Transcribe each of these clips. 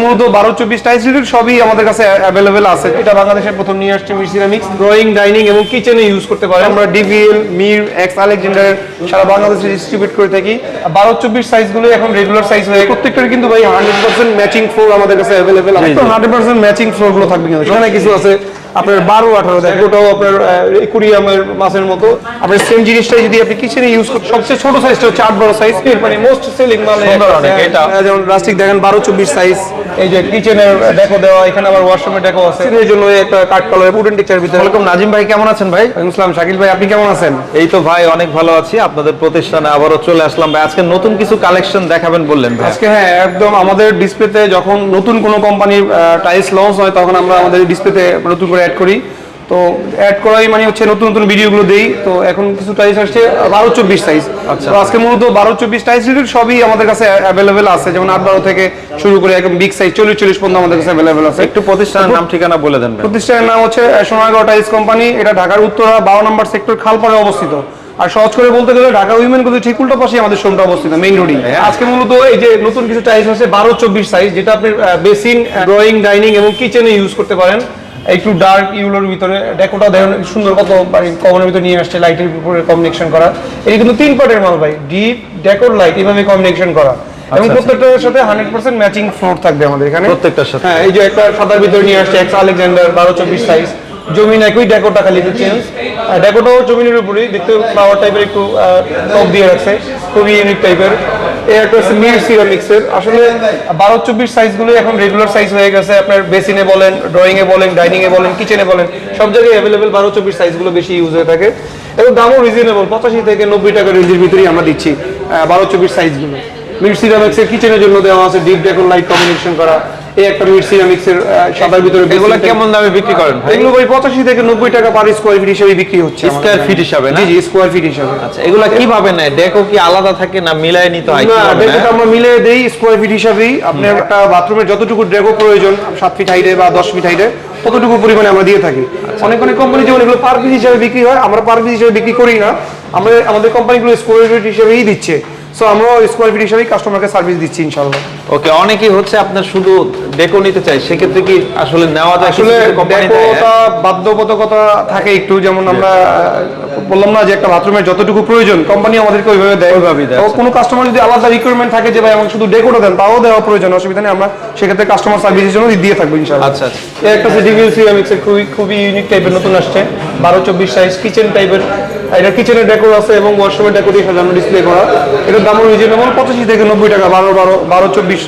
মূলত বারো চব্বিশ টাইস সবই আমাদের কাছে অ্যাভেলেবেল আছে। এটা বাংলাদেশের প্রথম নিয়ে আসছে মিরসিরামিক্স ড্রয়িং ডাইনিং এবং কিচেনে ইউজ করতে পারে আমরা ডিভিএল মির এক্স আলেকজান্ডার সারা বাংলাদেশে ডিস্ট্রিবিউট করে থাকি। বারো চব্বিশ সাইজগুলো এখন রেগুলার সাইজ হয়ে প্রত্যেকটার কিন্তু ভাই হান্ড্রেড পার্সেন্ট ম্যাচিং ফ্লোর আমাদের কাছে অ্যাভেলেবেল আছে। হান্ড্রেড পার্সেন্ট ম্যাচিং ফ্লোরগুলো থাকবে কিন্তু। সেখানে কিছু আছে। আপনার বারো আঠারো দেখ ওটাও আপনার একুরিয়ামের মাছের মতো। আপনার সেম জিনিসটাই যদি আপনি কিচেনে ইউজ করতে সবচেয়ে ছোট সাইজটা হচ্ছে আট বড় সাইজ মানে মোস্ট সেলিং মানে এটা। যেমন প্লাস্টিক দেখেন বারো চব্বিশ সাইজ এই যে কিচেনের ডেকো দেওয়া এখানে আবার ওয়াশরুমের ডেকো আছে। এর জন্য একটা কাঠ কালার উডেন টেক্সচার ভিতরে। ওয়ালাইকুম নাজিম ভাই কেমন আছেন ভাই? ইসলাম শাকিল ভাই আপনি কেমন আছেন? এই তো ভাই অনেক ভালো আছি। আপনাদের প্রতিষ্ঠানে আবারও চলে আসলাম ভাই। আজকে নতুন কিছু কালেকশন দেখাবেন বললেন ভাই। আজকে হ্যাঁ একদম আমাদের ডিসপ্লেতে যখন নতুন কোনো কোম্পানির টাইলস লঞ্চ হয় তখন আমরা আমাদের ডিসপ্লেতে নতুন করে অ্যাড করি। তো অ্যাড করাই মানে হচ্ছে নতুন নতুন ভিডিওগুলো দেই। তো এখন কিছু টাইলস আসছে বারো চব্বিশ সাইজ আচ্ছা। তো আজকে মূলত বারো চব্বিশ টাইলস রিলেটেড সবই আমাদের কাছে অ্যাভেলেবেল আছে। যেমন আট বারো থেকে শুরু করে একদম বিগ সাইজ চল্লিশ চল্লিশ পর্যন্ত আমাদের কাছে অ্যাভেলেবেল আছে। একটু প্রতিষ্ঠানের নাম ঠিকানা বলে দেন প্রতিষ্ঠানের নাম হচ্ছে সোনারগাঁও টাইলস কোম্পানি এটা ঢাকার উত্তরা বারো নম্বর সেক্টর খালপাড়ে অবস্থিত। আর সহজ করে বলতে গেলে ঢাকা উইমেন কিন্তু ঠিক উল্টো পাশে আমাদের শোরুমটা অবস্থিত মেইন রোডে আজকে মূলত এই যে নতুন কিছু টাইলস আছে বারো চব্বিশ সাইজ যেটা আপনি বেসিন ড্রয়িং ডাইনিং এবং কিচেনে ইউজ করতে পারেন। একটু ডার্ক ইউলোর ভিতরে ডেকোটা দেখুন সুন্দর কত কমনের ভিতরে নিয়ে আসছে লাইটের উপরে কম্বিনেশন করা। এটি কিন্তু তিন পার্টের মাল ভাই ডিপ ডেকোর লাইট এভাবে কম্বিনেশন করা। এবং আচ্ছা। প্রত্যেকটার সাথে হান্ড্রেড পার্সেন্ট ম্যাচিং ফ্লোর থাকবে আমাদের এখানে। প্রত্যেকটার সাথে। হ্যাঁ এই যে একটা সাদার ভিতরে নিয়ে আসছে এক্স আলেকজান্ডার বারো চব্বিশ সাইজ জমিন একই ডেকোটা খালি চেঞ্জ ডেকোটাও জমিনের উপরেই দেখতে ফ্লাওয়ার টাইপের একটু টপ দিয়ে রাখছে। খুবই ইউনিক টাইপের বারো চব্বিশ এখন রেগুলার সাইজ হয়ে গেছে। বলেন বলেন কিচেনে বলেন সব জায়গায় বারো চব্বিশ সাইজগুলো বেশি ইউজ হয়ে থাকে। এবং দামও রিজনেবল পঁচাশি থেকে নব্বই টাকা আমরা দিচ্ছি বারো চব্বিশ কিচেনের জন্য দেওয়া আছে ডিপ ডেকোর লাইট কম্বিনেশন করা। এই একটা সিরামিক্সের সাদার ভিতরে এগুলো কেমন দামে বিক্রি করেন এগুলো ভাই পঁচাশি থেকে নব্বই টাকা পার স্কোয়ার ফিট হিসেবে বিক্রি হচ্ছে স্কয়ার। ফিট হিসাবে না? জি জি স্কোয়ার ফিট হিসাবে। আচ্ছা এগুলা কীভাবে নেয়? ডেকো কি আলাদা থাকে না নিতে হয়? না ডেকোটা আমরা মিলে দেই স্কোয়ার ফিট হিসাবেই। আপনার একটা বাথরুমের যতটুকু ডেকো প্রয়োজন সাত ফিট হাইটে বা দশ ফিট হাইটে ততটুকু পরিমাণে আমরা দিয়ে থাকি। আচ্ছা। অনেক অনেক কোম্পানি যেমন এগুলো পার পিস হিসাবে বিক্রি হয় আমরা পার পিস হিসাবে বিক্রি করি না। আমরা আমাদের কোম্পানিগুলো স্কোয়ার ফিট হিসেবেই দিচ্ছে। সো আমরা স্কোয়ার ফিট হিসেবেই কাস্টমারকে সার্ভিস দিচ্ছি ইনশাল্লাহ ওকে অনেকেই হচ্ছে আপনার শুধু ডেকো নিতে চাই সেক্ষেত্রে কি আসলে নেওয়া যায় আসলে? ডেকোটা বাধ্যবাধকতা থাকে একটু যেমন আমরা বললাম না যে একটা বাথরুমের যতটুকু প্রয়োজন কোম্পানি আমাদেরকে ওইভাবে দেয়। ওইভাবেই দেয়, আচ্ছা। কোনো কাস্টমার যদি আলাদা রিকোয়ারমেন্ট থাকে যে ভাই আমাকে শুধু ডেকোটা দেন তাও দেওয়া প্রয়োজন অসুবিধা নেই। আমরা সেক্ষেত্রে কাস্টমার সার্ভিসের জন্য দিয়ে থাকব ইনশাআল্লাহ। আচ্ছা, আচ্ছা। এই একটা ডিভিএল সিরামিক্সের খুবই খুবই ইউনিক টাইপের নতুন আসছে। বারো চব্বিশ সাইজ কিচেন টাইপের এটা কিচেনের ডেকোর আছে এবং ওয়াশরুমের ডেকো দিয়ে সাজানো ডিসপ্লে করা। এটার দামও রিজনেবল পঁচাশি থেকে নব্বই টাকা বারো বারো বারো চব্বিশ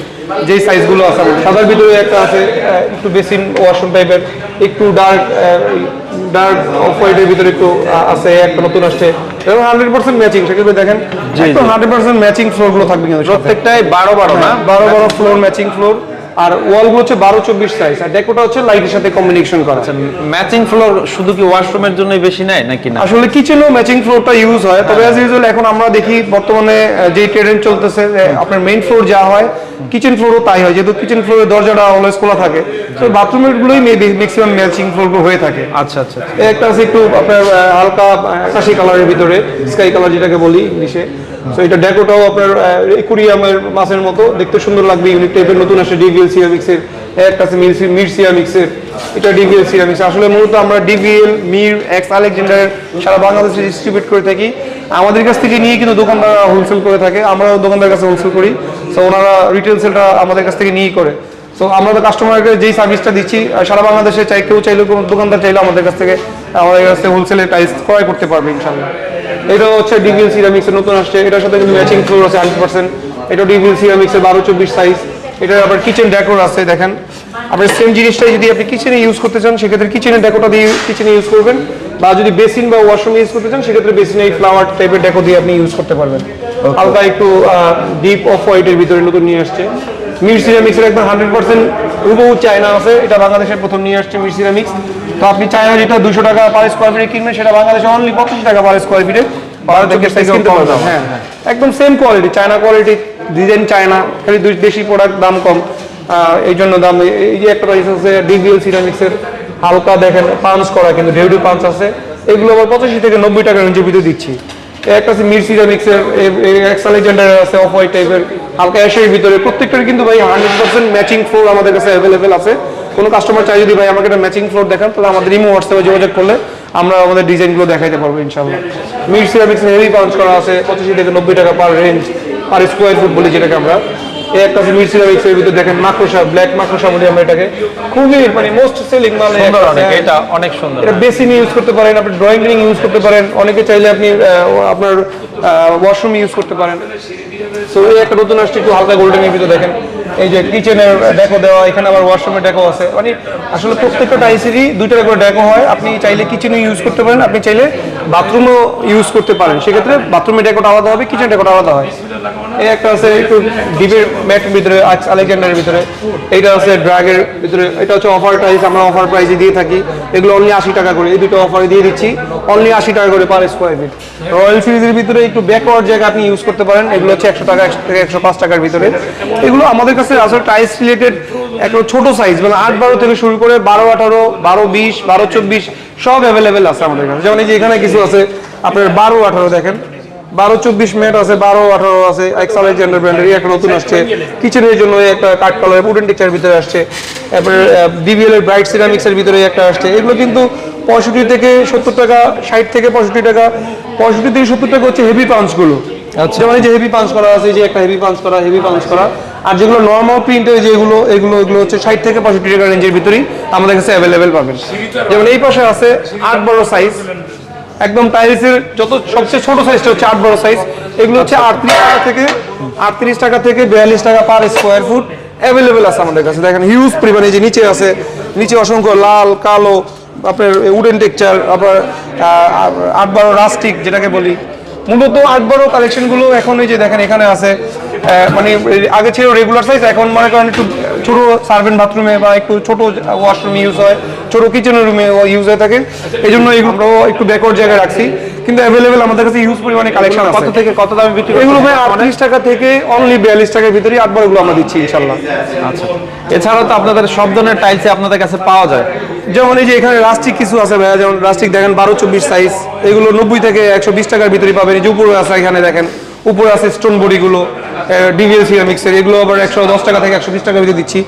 যেই সাইজগুলো আছে। সাদার ভিতরে একটা আছে একটু বেসিন ওয়াশরুম টাইপের একটু ডার্ক ডার্ক অফ হোয়াইটের ভিতরে একটু আছে একটা নতুন আসছে। এবং হান্ড্রেড পার্সেন্ট ম্যাচিং সেক্ষেত্রে দেখেন হান্ড্রেড পার্সেন্ট ম্যাচিং ফ্লোরগুলো থাকবে কিন্তু প্রত্যেকটাই বারো বারো না? বারো বারো ফ্লোর ম্যাচিং ফ্লোর আর ওয়ালগুলো হচ্ছে বারো চব্বিশ সাইজ আর ডেকোটা হচ্ছে লাইটের সাথে কম্বিনেশন করা। ম্যাচিং ফ্লোর শুধু কি ওয়াশরুমের জন্যই বেশি নেয় নাকি না? আসলে কিচেনেও ম্যাচিং ফ্লোরটা ইউজ হয় তবে অ্যাজ ইউজুয়াল এখন আমরা দেখি বর্তমানে যে ট্রেন্ড চলতেছে আপনার মেইন ফ্লোর যা হয় কিচেন ফ্লোরও তাই হয় যেহেতু কিচেন ফ্লোরের দরজাটা অলওয়েজ খোলা থাকে। তো বাথরুমের গুলোই ম্যাক্সিমাম ম্যাচিং ফ্লোর হয়ে থাকে। আচ্ছা আচ্ছা একটা আছে একটু আপনার হালকা আকাশি কালারের ভিতরে স্কাই কালার যেটাকে বলি ইংলিশে। তো এটা ডেকোটাও আপনার একুরিয়ামের মাছের মতো দেখতে সুন্দর লাগবে ইউনিক টাইপের নতুন আসে ডিভিএল সিরামিক্সের একটা আছে মির- সিরামিক্সের এটা ডিভিএল সিরামিক্স আসলে মূলত আমরা ডিভিএল মির, এক্স আলেকজান্ডার সারা বাংলাদেশে ডিস্ট্রিবিউট করে থাকি। আমাদের কাছ থেকে নিয়ে কিন্তু দোকানদাররা হোলসেল করে থাকে। আমরাও দোকানদার কাছে হোলসেল করি। তো ওনারা রিটেল সেলটা আমাদের কাছ থেকে নিয়েই করে। তো আমরা তো কাস্টমারকে যেই সার্ভিসটা দিচ্ছি সারা বাংলাদেশে চাই, কেউ চাইলে কোনো দোকানদার চাইলে আমাদের কাছ থেকে, আমাদের কাছ থেকে হোলসেলের টাইস ক্রয় করতে পারবে ইনশাল্লাহ এটা হচ্ছে ডিভিএল সিরামিক্সের নতুন আসছে। এটার সাথে কিন্তু ম্যাচিং ফ্লোর আছে হান্ড্রেড পার্সেন্ট এটা ডিভিএল সিরামিক্সের বারো চব্বিশ সাইজ এটা আবার কিচেন ডেকোর আছে দেখেন। আপনার সেম জিনিসটাই যদি আপনি কিচেনে ইউজ করতে চান সেক্ষেত্রে কিচেনের ডেকোটা দিয়ে কিচেনে ইউজ করবেন। বা যদি বেসিন বা ওয়াশরুম ইউজ করতে চান সেক্ষেত্রে বেসিনে এই ফ্লাওয়ার টাইপের ডেকো দিয়ে আপনি ইউজ করতে পারবেন। হালকা একটু ডিপ অফ হোয়াইটের ভিতরে নতুন নিয়ে আসছে। মির সিরামিক্সের একবার হান্ড্রেড পার্সেন্ট হুবহু চায়না আছে এটা বাংলাদেশের প্রথম নিয়ে আসছে মির সিরামিক্স তো আপনি চায়না যেটা দুশো টাকা পার স্কোয়ার ফিটে কিনবেন সেটা বাংলাদেশে অনলি পঁচাশি টাকা পার স্কোয়ার ফিটে হ্যাঁ। হ্যাঁ একদম same quality China quality design China খালি দেশি প্রোডাক্ট দাম কম। এই জন্য দাম এই- যে একটা ডিভিএল সিরামিক্সের হালকা দেখেন পাঞ্চ করা কিন্তু পাঞ্চ আছে। এগুলো আবার পঁচাশি থেকে নব্বই টাকা রেঞ্জের ভিতরে দিচ্ছি। একটা আছে মির সিরামিক্সের এক্স আলেকজান্ডার আছে অফ হোয়াইট টাইপের হালকা অ্যাশের ভিতরে। প্রত্যেকটার কিন্তু ভাই হান্ড্রেড পার্সেন্ট ম্যাচিং ফ্লোর আমাদের কাছে অ্যাভেলেবেল আছে। কোনো কাস্টমার চাই যদি ভাই আমাকে একটা ম্যাচিং ফ্লোর দেখান তাহলে আমাদের ইমো হোয়াটসঅ্যাপে যোগাযোগ করলে আমরা আমাদের ডিজাইনগুলো দেখাইতে পারব ইনশাল্লাহ মির সিরামিক্স হেভি পাঞ্চ করা আছে পঁচাশি থেকে নব্বই টাকা per range per square foot বলি যেটাকে আমরা। এই একটা আছে মির সিরামিক্স এর ভিতরে দেখেন মাকড়সা ব্ল্যাক মাকড়সা বলি আমরা এটাকে। খুবই মানে মোস্ট সেলিং মাল। এটা অনেক সুন্দর। এটা বেসিন ইউজ করতে পারেন আপনি ড্রয়িং রিং ইউজ করতে পারেন। অনেকে চাইলে আপনি আপনার ওয়াশরুম ইউজ করতে পারেন। সো এই একটা নতুন আসছে একটু হালকা গোল্ডেনের ভিতরে দেখেন। এই যে কিচেনের ডেকো দেওয়া, এখানে আবার ওয়াশরুমের ডেকো আছে। মানে আসলে প্রত্যেকটা টাইসেরই দুইটা করে ডেকো হয়। আপনি চাইলে কিচেনে ইউজ করতে পারেন, আপনি চাইলে বাথরুমও ইউজ করতে পারেন। সেক্ষেত্রে বাথরুমের ডেকোটা আলাদা হবে কিচেন ডেকোটা আলাদা হয়। এই একটা আছে একটু ডিপের ম্যাটের ভিতরে আলেকজান্ডারের ভিতরে। এইটা আছে ড্রাগের ভিতরে, এটা হচ্ছে অফার প্রাইস আমরা অফার প্রাইসে দিয়ে থাকি। এগুলো অনলি আশি টাকা করে, এই দুটো অফারে দিয়ে দিচ্ছি। অনলি আশি টাকা করে পার স্কোয়ার ফিট রয়্যাল সিরিজের ভিতরে একটু ব্যাকওয়ার্ড জায়গা আপনি ইউজ করতে পারেন, এগুলো হচ্ছে একশো টাকা থেকে একশো পাঁচ টাকার ভিতরে। এগুলো আমাদের কাছে আসলে টাইস রিলেটেড একটা ছোট সাইজ মানে আট বারো থেকে শুরু করে বারো আঠারো, বারো বিশ, বারো চব্বিশ, সব অ্যাভেলেবেল আছে আমাদের কাছে। যেমন এই যে এখানে কিছু আছে, আপনার বারো আঠারো দেখেন। বারো চব্বিশ মিনিট আছে বারো আঠারো আছে এক্স আলেকজান্ডার ব্র্যান্ডের একটা নতুন আসছে। কিচেনের জন্য একটা কাঠ কালার উডেন টেক্সচার ভিতরে আসছে। তারপরে বিবিএল এর ব্রাইট সিরামিক্স এর ভিতরে একটা আসছে। এগুলো কিন্তু পঁয়ষট্টি থেকে সত্তর টাকা ষাট থেকে পঁয়ষট্টি টাকা পঁয়ষট্টি থেকে সত্তর টাকা হচ্ছে হেভি পাঞ্চগুলো আচ্ছা। এই যে হেভি পাঞ্চ করা আছে যে একটা হেভি পাঞ্চ করা হেভি পাঞ্চ করা। আর যেগুলো নর্মাল প্রিন্টের যেগুলো এগুলো এগুলো হচ্ছে ষাট থেকে পঁয়ষট্টি টাকা রেঞ্জের ভিতরেই আমাদের কাছে অ্যাভেলেবেল পাবেন। যেমন এই পাশে আছে আট বড় সাইজ একদম টাইলসের যত সবচেয়ে ছোট সাইজটা হচ্ছে আট বড় সাইজ এগুলো হচ্ছে আটত্রিশ টাকা থেকে আটত্রিশ টাকা থেকে বিয়াল্লিশ টাকা পার স্কোয়ার ফুট অ্যাভেলেবেল আছে আমাদের কাছে। দেখেন হিউজ পরিমাণে এই যে নিচে আছে নিচে অসংখ্য লাল কালো আপনার উডেন টেক্সচার আপনার আহ, আট বারো রাস্টিক যেটাকে বলি। মূলত আট বড় কালেকশনগুলো এখন এই যে দেখেন এখানে আছে। মানে আগে ছিল রেগুলার সাইজ এখন মনে করেন একটু ছোট সার্ভেন্ট বাথরুমে বা একটু ছোট ওয়াশরুমে ইউজ হয় ছোট কিচেনের রুমে ইউজ হয়ে থাকে। এই জন্য এগুলো আমরাও একটু ব্যাকওয়ার্ড জায়গায় রাখছি। কিন্তু অ্যাভেলেবেল আমাদের কাছে ইউজ পরিমাণে কালেকশন আছে। কত থেকে কত দামে বিক্রি এগুলো ভাই? আটত্রিশ টাকা থেকে অনলি বিয়াল্লিশ টাকার ভিতরেই আট বারগুলো আমরা দিচ্ছি ইনশাল্লাহ আচ্ছা। এছাড়াও তো আপনাদের সব ধরনের টাইলসে আপনাদের কাছে পাওয়া যায়। যেমন এই যে এখানে রাস্টিক কিছু আছে ভাইয়া যেমন রাস্টিক দেখেন বারো চব্বিশ সাইজ এগুলো নব্বই থেকে একশো বিশ টাকার ভিতরে পাবেন। এই যে উপরে আছে এখানে দেখেন। উপরে আছে স্টোন বডিগুলো ডিভিএল সিরামিক্সের এগুলো আবার একশো দশ টাকা থেকে একশো বিশ টাকার ভিতরে দিচ্ছি।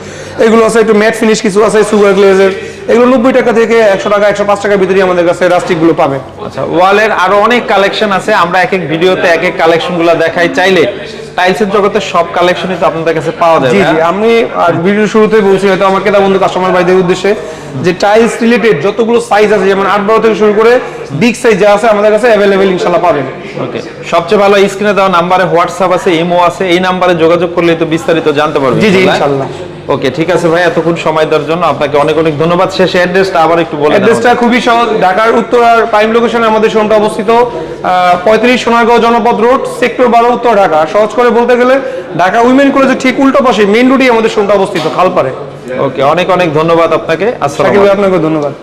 এগুলো আছে একটু ম্যাট ফিনিশ কিছু আছে সুগার গ্লেজের এগুলো নব্বই টাকা থেকে একশো টাকা, একশো পাঁচ টাকার ভিতরে আমাদের কাছে রাস্টিকগুলো পাবে। আচ্ছা ওয়ালের আরও অনেক কালেকশন আছে। আমরা এক এক ভিডিওতে এক এক কালেকশনগুলো দেখাই। চাইলে টাইলসের জগতে সব কালেকশনই তো আপনাদের কাছে পাওয়া যায় জি জি আমি আর ভিডিও শুরুতে বলছি হয়তো আমার কেতা বন্ধু কাস্টমার ভাইদের উদ্দেশ্যে যে টাইলস রিলেটেড যতগুলো সাইজ আছে যেমন আট বারো থেকে শুরু করে বিগ সাইজ যা আছে আমাদের কাছে অ্যাভেলেবেল ইনশাল্লাহ পাবেন। ওকে সবচেয়ে ভালো স্ক্রিনে দেওয়া নাম্বারে হোয়াটসঅ্যাপ আছে ইমো আছে এই নাম্বারে যোগাযোগ করলে তো বিস্তারিত জানতে পারবেন জি, জি, ইনশাল্লাহ। ওকে ঠিক আছে ভাই এতক্ষণ সময় দেওয়ার জন্য আপনাকে অনেক অনেক ধন্যবাদ। শেষ অ্যাড্রেসটা আবার একটু বলে অ্যাড্রেসটা খুবই সহজ ঢাকার উত্তর আর প্রাইম লোকেশনে আমাদের শোরুমটা অবস্থিত পঁয়ত্রিশ সোনারগাঁও জনপদ রোড সেক্টর বারো উত্তর ঢাকা। সহজ করে বলতে গেলে ঢাকা উইমেন কলেজের ঠিক উল্টো পাশে মেইন রোডেই আমাদের শোরুমটা অবস্থিত খালপাড়ে। ওকে অনেক অনেক ধন্যবাদ আপনাকে। আসসালামু আপনাকে ধন্যবাদ।